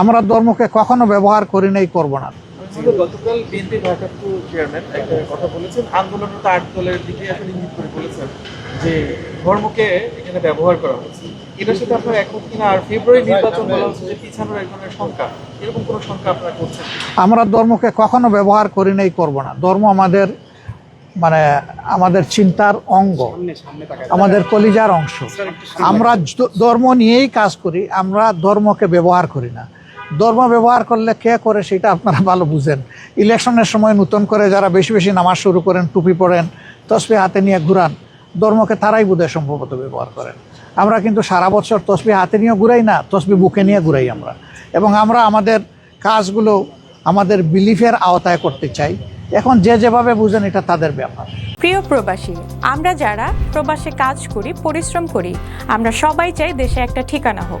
আমরা ধর্মকে কখনো ব্যবহার করি নাই করব না। গতকাল বিএনপি ভারপ্রাপ্ত চেয়ারম্যান একটা কথা বলেছেন। আন্দোলনরত আট দলের দিকে আসলে ইঙ্গিত করে বলেছেন যে ধর্মকে এখানে ব্যবহার করা হচ্ছে। এটার সাথে আপনার একমত কিনা? আর ফেব্রুয়ারি নির্বাচন বলা হচ্ছে যে পিছানোর এক ধরনের শঙ্কা। এরকম কোনো শঙ্কা আপনারা করছেন আমরা ধর্মকে কখনো ব্যবহার করি নাই করব না। ধর্ম আমাদের মানে আমাদের চিন্তার অঙ্গ। আমাদের কলিজার অংশ। আমরা ধর্ম নিয়েই কাজ করি আমরা ধর্মকে ব্যবহার করি না। ধর্ম ব্যবহার করলে কে করে সেটা আপনারা ভালো বুঝেন। ইলেকশনের সময় নতুন করে যারা বেশি বেশি নামাজ শুরু করেন, টুপি পরেন তসবি হাতে নিয়ে ঘুরান ধর্মকে তারাই বোধহয় সম্ভবত ব্যবহার করেন। আমরা কিন্তু সারা বছর তসবি হাতে নিয়ে ঘুরাই না তসবি বুকে নিয়ে ঘুরাই আমরা। এবং আমরা আমাদের কাজগুলো আমাদের বিলিফের আওতায় করতে চাই। এখন যে যেভাবে বুঝেন এটা তাদের ব্যাপার। প্রিয় প্রবাসী, আমরা যারা প্রবাসে কাজ করি, পরিশ্রম করি, আমরা সবাই চাই দেশে একটা ঠিকানা হোক।